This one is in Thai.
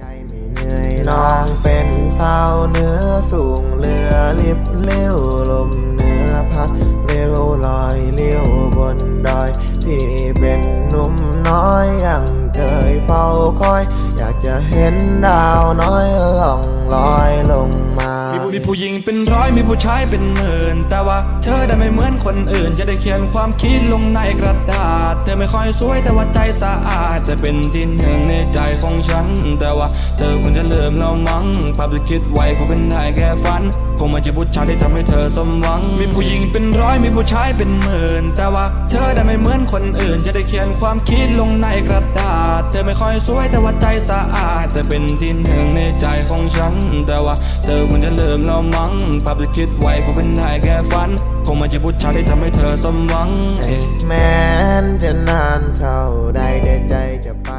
ใจไม่เหนื่อยนองเป็นสาวเหนื้อสูงเรือลิบเลี้ยวลมเหนือพัดเร็วลอยเลี้ยวบนดอยพี่เป็นหนุ่มน้อยยังเคยเฝ้าคอย อยากจะเห็นดาวน้อยล่องลอยลง มีผู้หญิงเป็นร้อยมีผู้ชายเป็นหมื่น แต่ว่าเธอได้ไม่เหมือนคนอื่น จะได้เขียนความคิดลงในกระดาษ เธอไม่ค่อยสวยแต่ว่าใจสะอาดจะเป็นที่หนึ่งในใจของฉัน แต่ว่าเธอควรจะเริ่มแล้วมั้งภาพที่คิดไว้คงเป็นได้แค่ฝันคงไม่ใช่ผู้ชายที่ทำให้เธอสมหวัง มีผู้หญิงเป็นร้อยมีผู้ชายเป็นหมื่น แต่ว่าเธอได้ไม่เหมือนคนอื่น จะได้เขียนความคิดลงในกระดาษ เธอไม่ค่อยสวยแต่ว่าใจสะอาดเธอเป็นที่หนึ่งในใจของฉัน แต่ว่าเธอควรจะเลิมเรามั้งภาพที่คิดไว้คงเป็นได้แค่ฝัน คงไม่ใช่ผู้ชายที่ทำให้เธอสมหวังแม้นจะนานเท่าใดเดี๋ยวใจจะไป